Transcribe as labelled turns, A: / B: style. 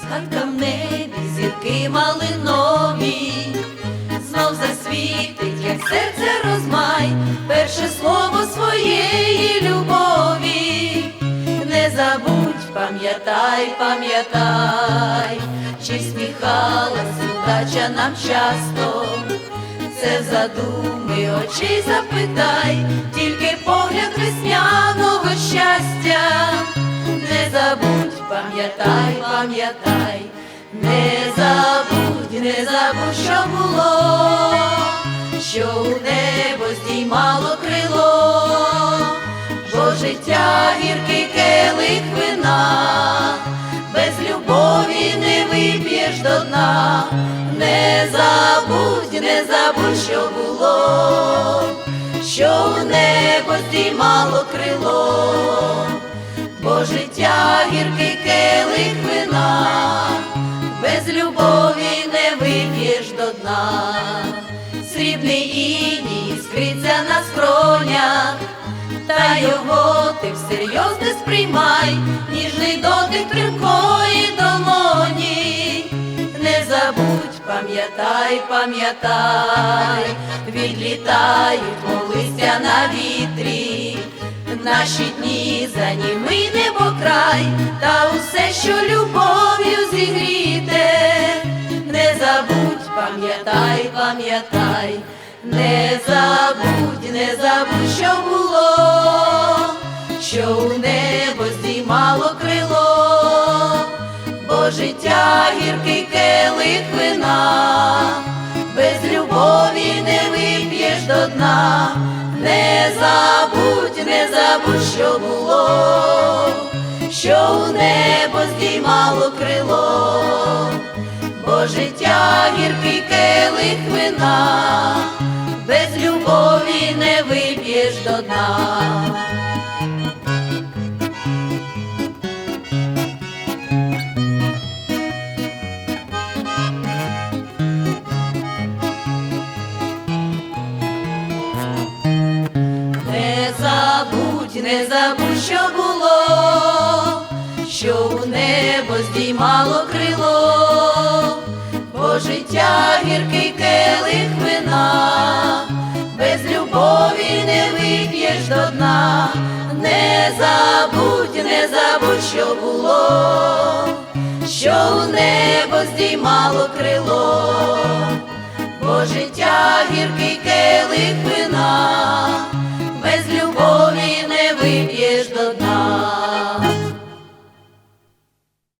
A: Згадка в небі, зірки малинові, знов засвітить, як серце розмай, перше слово своєї пам'ятай, пам'ятай, чи сміхалась удача нам часто, це задуми очей запитай, тільки погляд весняного щастя. Не забудь, пам'ятай, пам'ятай, не забудь, не забудь, що було, що у небо здіймало крило, бо життя гіркий келих вина, без любові не вип'єш до дна, не забудь, не забудь, що було, що у небо здіймало крило. Бо життя гіркий келих вина, без любові не вип'єш до дна, срібний іній скриться на скронях, його ти всерйоз не сприймай, ніжний дотик тримкої долоні, не забудь, пам'ятай, пам'ятай, відлітають, мов листя на вітрі. Наші дні за ними небо край, та усе, що любов'ю зігріте, не забудь, пам'ятай, пам'ятай, не забудь, не забудь, що було, що у небо здіймало крило, бо життя гіркий келих вина, без любові не вип'єш до дна. Не забудь, не забудь, що було, що у небо здіймало крило, бо життя гіркий келих вина, без любові не вип'єш до дна. Не забудь, що було, що у небо здіймало крило, бо життя гіркий келих вина, без любові не вип'єш до дна, не забудь, не забудь, що було, що у небо здіймало крило,